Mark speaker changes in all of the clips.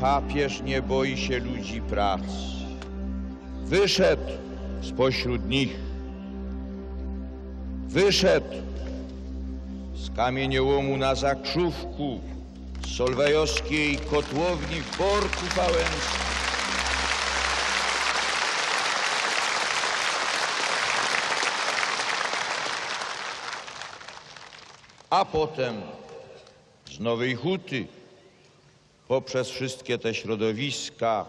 Speaker 1: papież nie boi się ludzi pracy. Wyszedł spośród nich. Wyszedł z kamieniołomu na Zakrzówku, z solwejowskiej kotłowni w Borku Wałęskim. A potem z Nowej Huty, poprzez wszystkie te środowiska,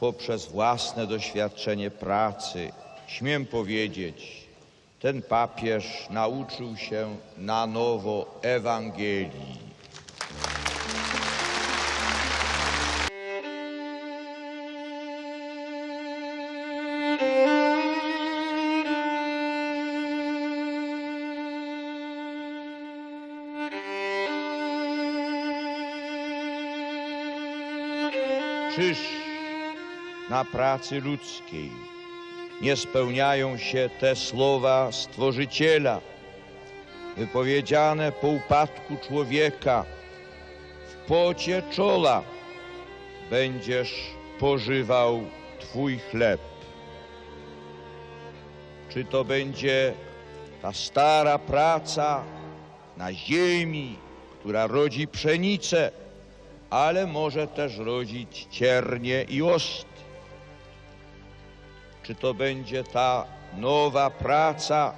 Speaker 1: poprzez własne doświadczenie pracy, śmiem powiedzieć, ten papież nauczył się na nowo Ewangelii. Czyż na pracy ludzkiej. Nie spełniają się te słowa Stworzyciela, wypowiedziane po upadku człowieka, w pocie czoła będziesz pożywał Twój chleb. Czy to będzie ta stara praca na ziemi, która rodzi pszenicę, ale może też rodzić ciernie i osty. Czy to będzie ta nowa praca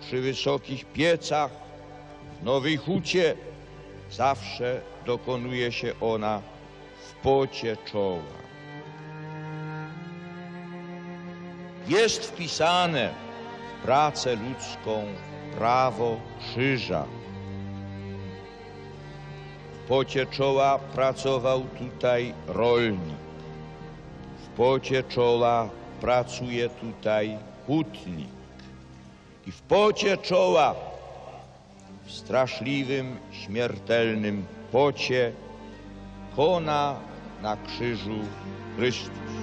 Speaker 1: przy wysokich piecach, w Nowej Hucie? Zawsze dokonuje się ona w pocie czoła. Jest wpisane w pracę ludzką prawo krzyża. Pocie czoła pracował tutaj rolnik. W pocie czoła pracuje tutaj hutnik. I w pocie czoła, w straszliwym, śmiertelnym pocie, kona na krzyżu Chrystus.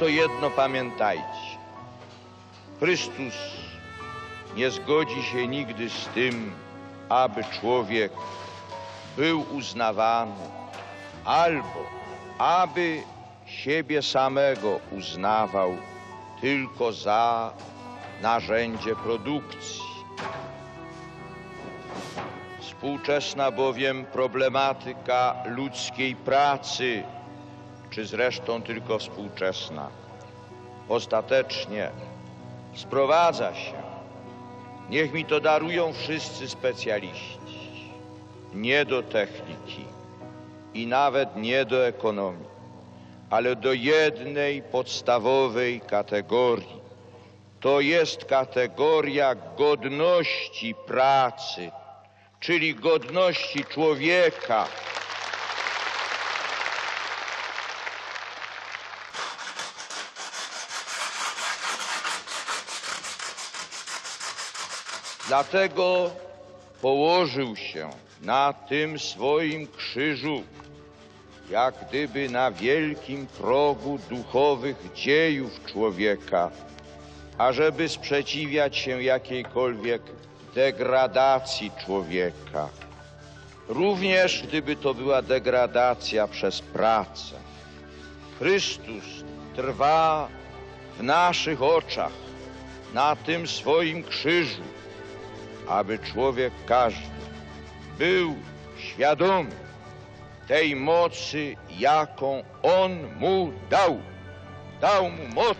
Speaker 1: To jedno pamiętajcie. Chrystus nie zgodzi się nigdy z tym, aby człowiek był uznawany albo aby siebie samego uznawał tylko za narzędzie produkcji. Współczesna bowiem problematyka ludzkiej pracy czy zresztą tylko współczesna, ostatecznie sprowadza się, niech mi to darują wszyscy specjaliści, nie do techniki i nawet nie do ekonomii, ale do jednej podstawowej kategorii. To jest kategoria godności pracy, czyli godności człowieka. Dlatego położył się na tym swoim krzyżu, jak gdyby na wielkim progu duchowych dziejów człowieka, ażeby sprzeciwiać się jakiejkolwiek degradacji człowieka. Również gdyby to była degradacja przez pracę. Chrystus trwa w naszych oczach na tym swoim krzyżu aby człowiek każdy był świadomy tej mocy, jaką On mu dał. Dał mu moc